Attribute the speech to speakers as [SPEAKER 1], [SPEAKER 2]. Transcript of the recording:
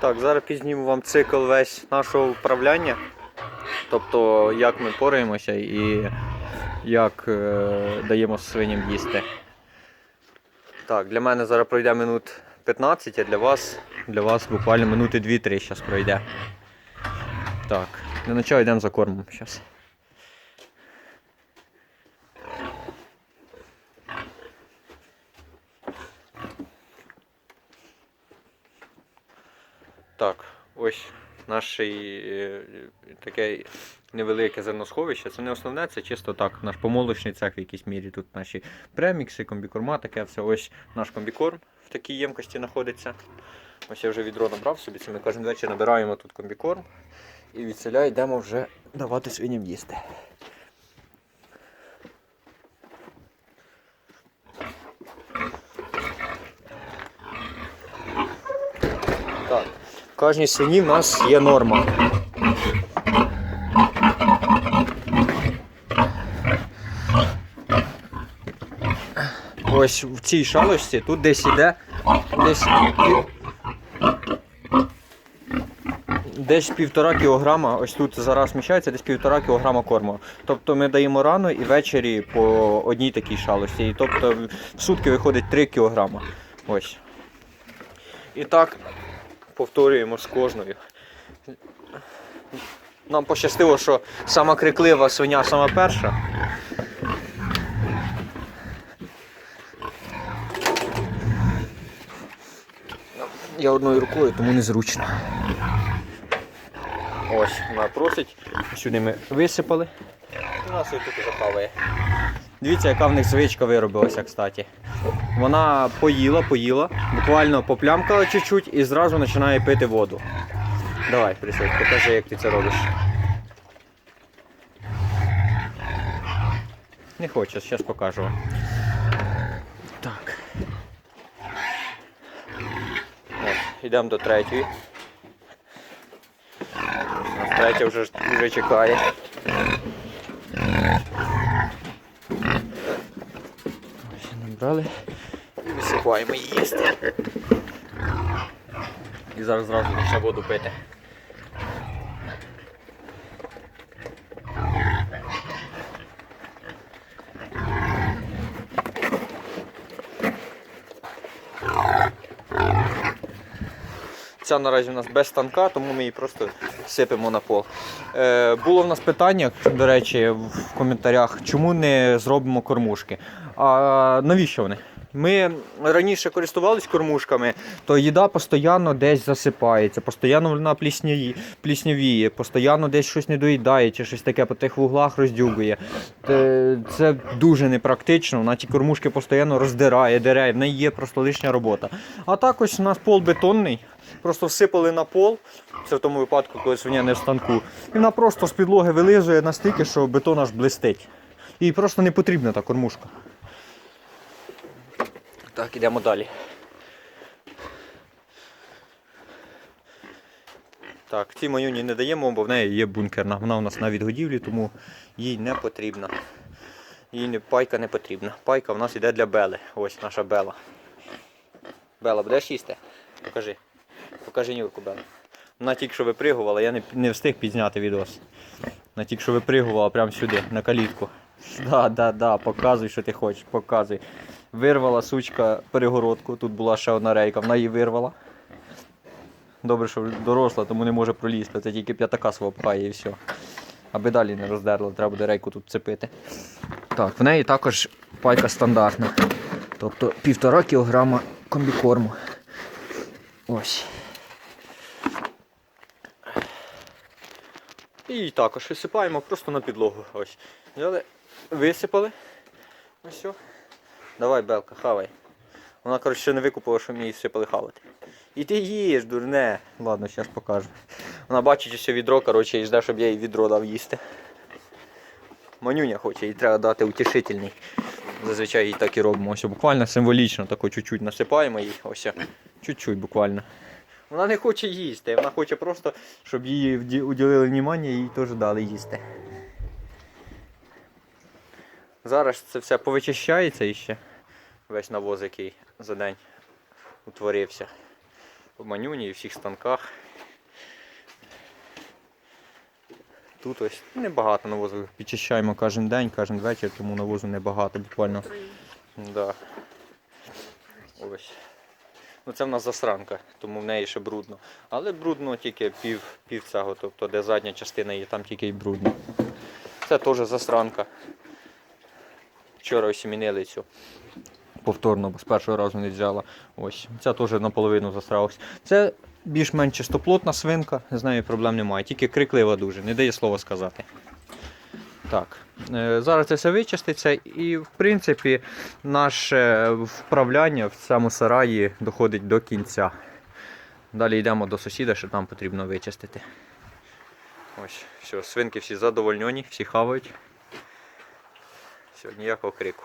[SPEAKER 1] Так, зараз пізніму вам цикл весь нашого управляння. Тобто, як ми пораємося і як е, даємо свиням їсти. Так, для мене зараз пройде минут 15, а для вас, для вас буквально минути 2-3 зараз пройде. Так, для начала йдемо за кормом зараз. Так, ось наше е, таке невелике зерносховище. Це не основне, це чисто так, наш помолочний цех в якійсь мірі. Тут наші премікси, комбікорма, таке все. Ось наш комбікорм в такій ємкості знаходиться. Ось я вже відро набрав собі. Це ми кожен вечір набираємо тут комбікорм і від селя йдемо вже давати свиням їсти. Так, кожній свині в нас є норма. Ось в цій шалості тут десь іде десь, десь півтора кілограма, ось тут зараз вміщається десь півтора кілограма корму. Тобто ми даємо рано і ввечері по одній такій шалості. І тобто в сутки виходить 3 кілограма. Ось. І так повторюємо з кожною. Нам пощастило, що сама криклива свиня сама перша. Я одною рукою, тому незручно. Ось, вона просить. Сюди ми висипали. І вона собі тут захаває. Дивіться, яка в них звичка виробилася, кстати. Вона поїла, поїла, буквально поплямкала чуть-чуть і зразу починає пити воду. Давай, присядь, покажи, як ти це робиш. Не хочу, зараз покажу. Так. Йдемо до третьої. Третя вже, вже чекає. Ось набрали і висипаємо її їсти. І зараз зразу почне воду пити. Ця наразі у нас без станка, тому ми її просто сипемо на пол. Е, було в нас питання, до речі, в коментарях, чому не зробимо кормушки. А навіщо вони? Ми раніше користувались кормушками, то їда постійно десь засипається, постійно вона пліснявіє, постійно десь щось не доїдає чи щось таке по тих вуглах роздюгує. Це дуже непрактично, вона ті кормушки постійно роздирає, дере, в неї є просто лишня робота. А так ось у нас пол бетонний, просто всипали на пол, це в тому випадку, коли свиня не в станку, і вона просто з підлоги вилизує настільки, що бетон аж блистить. Їй просто не потрібна та кормушка. Так, ідемо далі. Так, цій манюні не даємо, бо в неї є бункерна. Вона у нас на відгодівлі, тому їй не потрібна. Їй не, пайка не потрібна. Пайка в нас йде для Бели. Ось наша Бела. Бела, будеш їсти? Покажи. Покажи Нюрку Бела. Вона тільки що випригувала, я не, не встиг підзняти відос. Вона тільки що випригувала прямо сюди, на калітку. Да, да, да, показуй, що ти хочеш, показуй. Вирвала сучка перегородку, тут була ще одна рейка, вона її вирвала. Добре, що доросла, тому не може пролізти. Це тільки п'ятака свого пхає і все. Аби далі не роздерла, треба буде рейку тут цепити. Так, в неї також пайка стандартна. Тобто півтора кілограма комбікорму. Ось. І також висипаємо просто на підлогу. Ось. Взяли, висипали. Ось. Давай, Белка, хавай. Вона, коротше, ще не викупила, що мені її сипали хавати. І ти їж, дурне. Ладно, зараз покажу. Вона бачить ось відро, коротше, і жде, щоб я їй відро дав їсти. Манюня хоче, їй треба дати утішительний. Зазвичай їй так і робимо. Ось буквально символічно тако чуть-чуть насипаємо їй. Ось. Чуть-чуть буквально. Вона не хоче їсти, вона хоче просто, щоб їй уділили внимання і їй теж дали їсти. Зараз це все повичищається іще. Весь навоз, який за день утворився. в манюні і всіх станках. Тут ось небагато навозу. Підчищаємо кожен день, кожен вечір, тому навозу небагато, буквально. Да. Ось. Ну це в нас засранка, тому в неї ще брудно. Але брудно тільки пів, пів цього, тобто де задня частина є, там тільки й брудно. Це теж засранка. Вчора осімінили цю. Повторно, бо з першого разу не взяла. Ось. Ця теж наполовину засралась. Це більш-менш чистоплотна свинка, з нею проблем немає. Тільки криклива дуже, не дає слова сказати. Так, е, зараз це все вичиститься і, в принципі, наше вправляння в цьому сараї доходить до кінця. Далі йдемо до сусіда, що там потрібно вичистити. Ось, все, свинки всі задовольнені, всі хавають. Все, ніякого крику.